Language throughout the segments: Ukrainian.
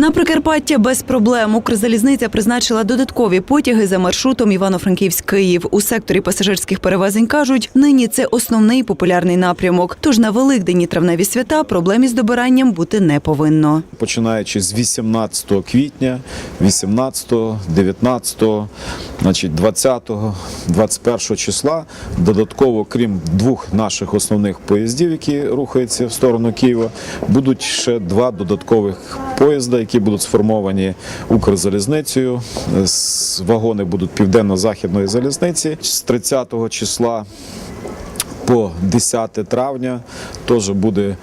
На Прикарпаття без проблем Укрзалізниця призначила додаткові потяги за маршрутом Івано-Франківськ-Київ. У секторі пасажирських перевезень кажуть, нині це основний популярний напрямок. Тож на Великдень і травневі свята проблем із добиранням бути не повинно. починаючи з 18 квітня, 18, 19, значить 20, 21 числа. Додатково, крім двох наших основних поїздів, які рухаються в сторону Києва, будуть ще два додаткових поїзда, які будуть сформовані Укрзалізницею. Вагони будуть південно-західної залізниці з 30 числа по 10 травня теж буде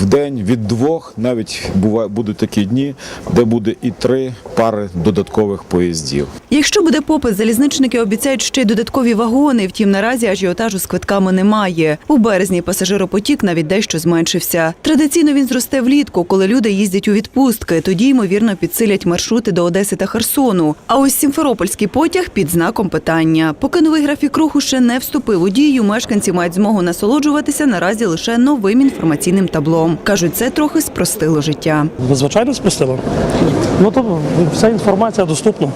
в день від двох, навіть будуть такі дні, де буде і три пари додаткових поїздів. Якщо буде попит, залізничники обіцяють ще й додаткові вагони. Втім, наразі ажіотажу з квитками немає. У березні пасажиропотік навіть дещо зменшився. Традиційно він зросте влітку, коли люди їздять у відпустки. Тоді ймовірно підсилять маршрути до Одеси та Херсону. А ось Сімферопольський потяг під знаком питання. Поки новий графік руху ще не вступив у дію, мешканці мають змогу насолоджуватися наразі лише новим інформаційним таблом. кажуть, це трохи спростило життя. Звичайно, спростило. Ну то вся інформація доступна.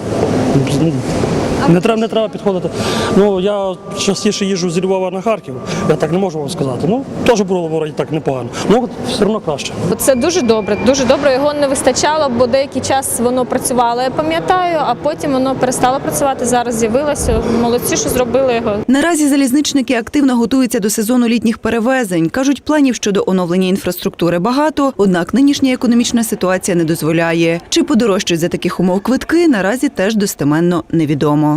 Не треба, не треба підходити. Ну я частіше їжджу зі Львова на Харків. Я так не можу вам сказати. Ну теж було вроді так непогано. Ну все одно краще. Це дуже добре, дуже добре. Його не вистачало, бо деякий час воно працювало, я пам'ятаю, а потім воно перестало працювати. Зараз з'явилося. Молодці, що зробили його. Наразі залізничники активно готуються до сезону літніх перевезень. кажуть, планів щодо оновлення інфраструктури багато, однак нинішня економічна ситуація не дозволяє. Чи подорожчать за таких умов квитки, наразі теж достеменно невідомо.